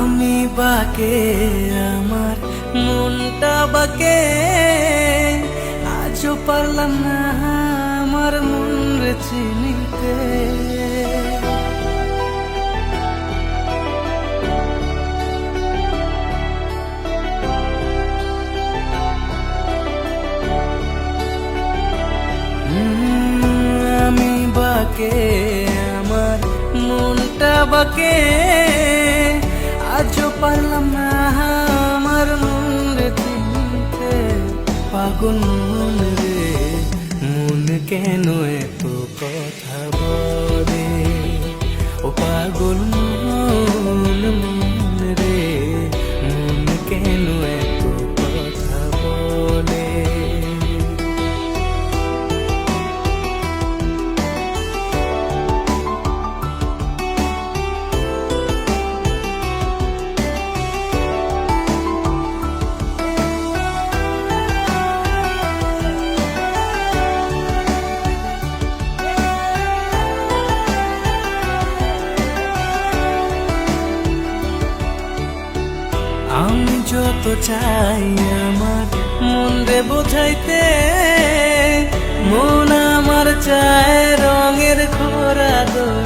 আমি বাকে, আমার মনটা বাকে। আজও পারলাম না আমার মন রে চিনিতে আমি বাকে, আমার মনটা বাকে। আজও পারলাম না, আমার মনে চিনতে পাগল মন রে, মন কেন এত কথা বলে? ও পাগল আমি যত চাই আমার মন রে বোঝাইতে মন আমার চায় রঙের খোরা দোল